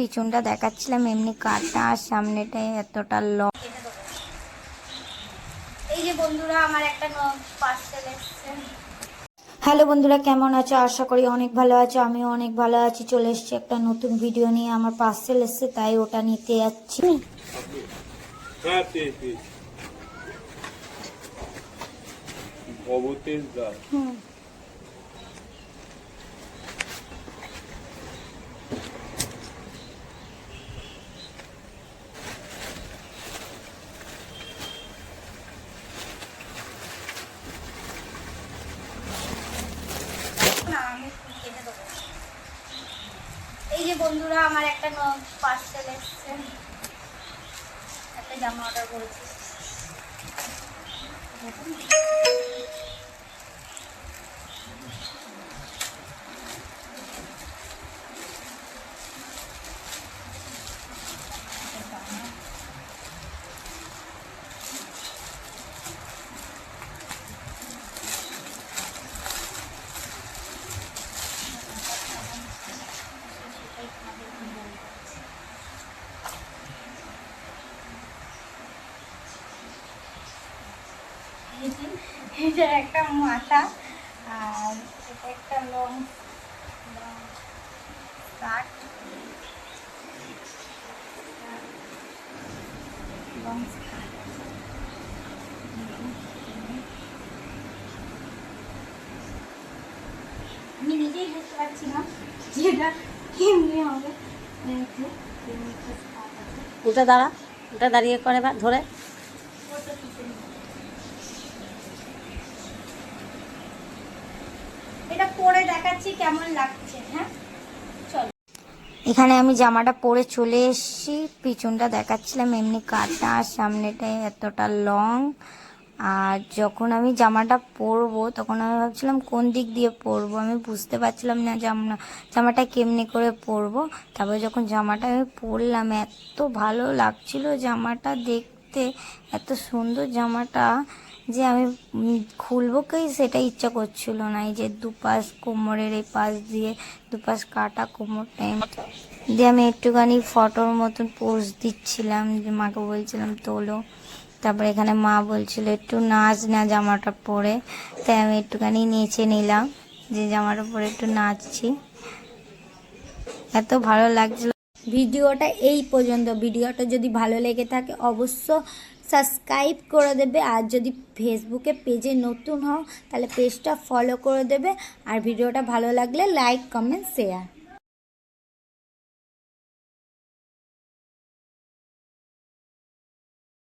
পিছনটা দেখাচ্ছিলাম এমনি কাটা আর সামনেটায় এতটা লং। এই যে বন্ধুরা আমার একটা পার্সেল এসেছে। হ্যালো বন্ধুরা কেমন আছো? আশা করি অনেক ভালো আছো আমিও অনেক ভালো আছি। চলে এসেছি একটা নতুন ভিডিও নিয়ে। আমার পার্সেল এসছে তাই ওটা নিতে যাচ্ছি। হ্যাঁ পেয়ে পেয়েছি ভবতেজ দাস না আমি কেটে দেবো এই যে বন্ধুরা আমার একটা পার্সেল এসেছে। একটা জামা অর্ডার করেছি। এটা একটা মাথা, আর এটা একটা লং স্কার্ট আমি নিজেই বুঝতে পারছি না যে এটা কেমনি হবে। উঠে দাঁড়া ওটা দাঁড়িয়ে করে বা ধরে ওটা পিছনে। এটা পরে দেখাচ্ছি কেমন লাগছে হ্যাঁ? এখানে আমি জামাটা পরে চলে এসেছি, পিছনটা দেখাচ্ছিলাম, এমনি কাটা আর সামনেটায় এতটা লং আর যখন আমি জামাটা পরবো, তখন আমি ভাবছিলাম কোন দিক দিয়ে পরবো, আমি বুঝতে পারছিলাম না জামা জামাটা কেমনি করে পরবো। তারপরে যখন জামাটা আমি পরলাম, এত ভালো লাগছিল জামাটা দেখতে, এত সুন্দর জামাটা। যে আমি খুলবো কি সেটা ইচ্ছা করছিল না। এই যে দুপাশ কোমরের এই পাশ দিয়ে, দুপাশ কাটা কোমর টাইম দিয়ে আমি একটুখানি ফটোর মতন পোজ দিচ্ছিলাম, যে মাকে বলছিলাম, তোলো। তারপরে এখানে মা বলছিল, একটু নাচ না জামাটা পরে। তাই আমি একটুখানি নেচে নিলাম, যে জামাটা পরে একটু নাচছি। এত ভালো লাগছিল। ভিডিওটা এই পর্যন্ত। ভিডিওটা যদি ভালো লেগে থাকে, অবশ্য সাবস্ক্রাইব করে দেবে। আর যদি ফেসবুকে পেজে নতুন হও, তাহলে পেজটা ফলো করে দেবে। আর ভিডিওটা ভালো লাগলে লাইক কমেন্ট শেয়ার